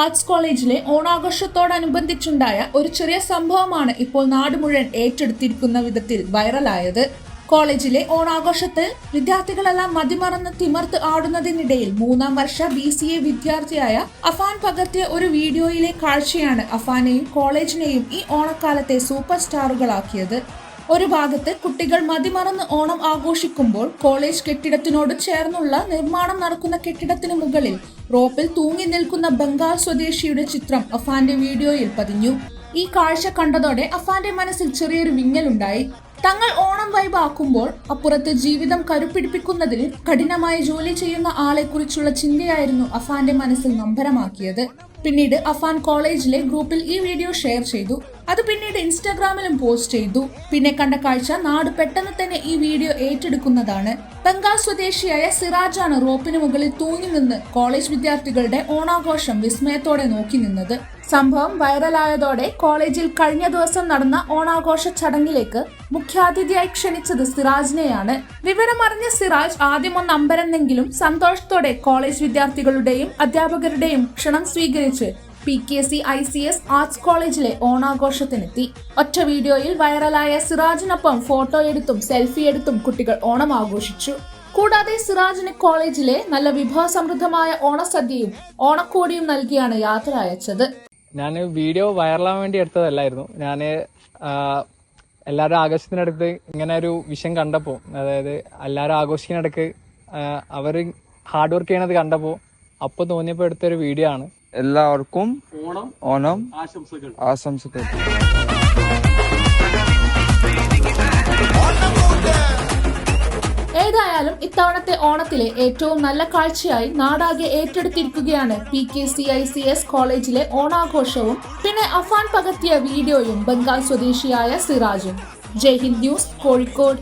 Arts കോളേജിലെ ഓണാഘോഷത്തോടനുബന്ധിച്ചുണ്ടായ ഒരു ചെറിയ സംഭവമാണ് ഇപ്പോൾ നാട് മുഴുവൻ ഏറ്റെടുത്തിരിക്കുന്ന വിധത്തിൽ വൈറലായത്. കോളേജിലെ ഓണാഘോഷത്തിൽ വിദ്യാർത്ഥികളെല്ലാം മതിമറന്ന് തിമർത്ത് ആടുന്നതിനിടയിൽ മൂന്നാം വർഷ ബി സി എ വിദ്യാർത്ഥിയായ അഫാൻ പകർത്തിയ ഒരു വീഡിയോയിലെ കാഴ്ചയാണ് അഫാനെയും കോളേജിനെയും ഈ ഓണക്കാലത്തെ സൂപ്പർ സ്റ്റാറുകളാക്കിയത്. ഒരു ഭാഗത്ത് കുട്ടികൾ മതിമറന്ന് ഓണം ആഘോഷിക്കുമ്പോൾ കോളേജ് കെട്ടിടത്തിനോട് ചേർന്നുള്ള നിർമ്മാണം നടക്കുന്ന കെട്ടിടത്തിന് മുകളിൽ റോപ്പിൽ തൂങ്ങി നിൽക്കുന്ന ബംഗാൾ സ്വദേശിയുടെ ചിത്രം അഫാന്റെ വീഡിയോയിൽ പതിഞ്ഞു. ഈ കാഴ്ച കണ്ടതോടെ അഫാന്റെ മനസ്സിൽ ചെറിയൊരു വിങ്ങലുണ്ടായി. തങ്ങൾ ഓണം വൈബ് ആക്കുമ്പോൾ അപ്പുറത്ത് ജീവിതം കരുപ്പിടിപ്പിക്കുന്നതിൽ കഠിനമായി ജോലി ചെയ്യുന്ന ആളെക്കുറിച്ചുള്ള ചിന്തയായിരുന്നു അഫാന്റെ മനസ്സിൽ നമ്പരമാക്കിയത്. പിന്നീട് അഫാൻ കോളേജിലെ ഗ്രൂപ്പിൽ ഈ വീഡിയോ ഷെയർ ചെയ്തു. അത് പിന്നീട് ഇൻസ്റ്റാഗ്രാമിലും പോസ്റ്റ് ചെയ്തു. പിന്നെ കണ്ട കാഴ്ച നാട് പെട്ടെന്ന് തന്നെ ഈ വീഡിയോ ഏറ്റെടുക്കുന്നതാണ്. ബംഗാൾ സ്വദേശിയായ സിറാജാണ് റോപ്പിന് മുകളിൽ തൂങ്ങി നിന്ന് കോളേജ് വിദ്യാർത്ഥികളുടെ ഓണാഘോഷം വിസ്മയത്തോടെ നോക്കി നിന്നത്. സംഭവം വൈറലായതോടെ കോളേജിൽ കഴിഞ്ഞ ദിവസം നടന്ന ഓണാഘോഷ ചടങ്ങിലേക്ക് മുഖ്യാതിഥിയായി ക്ഷണിച്ചത് സിറാജിനെയാണ്. വിവരമറിഞ്ഞ സിറാജ് ആദ്യം ഒന്ന് അമ്പരന്നെങ്കിലും സന്തോഷത്തോടെ കോളേജ് വിദ്യാർത്ഥികളുടെയും അധ്യാപകരുടെയും ക്ഷണം സ്വീകരിച്ച് P K C I C S arts കോളേജിലെ ഓണാഘോഷത്തിനെത്തി. ഒറ്റ വീഡിയോയിൽ വൈറലായ സിറാജിനൊപ്പം ഫോട്ടോ എടുത്തും സെൽഫി എടുത്തും കുട്ടികൾ ഓണം ആഘോഷിച്ചു കൂടാതെ സിറാജിന് കോളേജിലെ നല്ല വിഭവസമൃദ്ധമായ ഓണസദ്യയും ഓണക്കോടിയും നൽകിയാണ് യാത്ര അയച്ചത്. ഞാൻ വീഡിയോ വൈറലാവാൻ വേണ്ടി എടുത്തതല്ലായിരുന്നു. ഞാൻ എല്ലാവരും ആഘോഷത്തിനടുത്ത് ഇങ്ങനെ ഒരു വിഷയം കണ്ടപ്പോൾ അതായത് എല്ലാവരും ആഘോഷിക്കുന്നിടക്ക് അവർ ഹാർഡ് വർക്ക് ചെയ്യണത് കണ്ടപ്പോൾ അപ്പോൾ തോന്നിയപ്പോൾ എടുത്തൊരു വീഡിയോ ആണ്. എല്ലാവർക്കും ഓണം ഓണം ആശംസകൾ. ആശംസകൾ. ഏതായാലും ഇത്തവണത്തെ ഓണത്തിലെ ഏറ്റവും നല്ല കാഴ്ചയായി നാടാകെ ഏറ്റെടുത്തിരിക്കുകയാണ് P K C I C S കോളേജിലെ ഓണാഘോഷവും പിന്നെ അഫാൻ പകർത്തിയ വീഡിയോയും ബംഗാൾ സ്വദേശിയായ സിറാജും. ജയ് ഹിന്ദ് ന്യൂസ് കോഴിക്കോട്.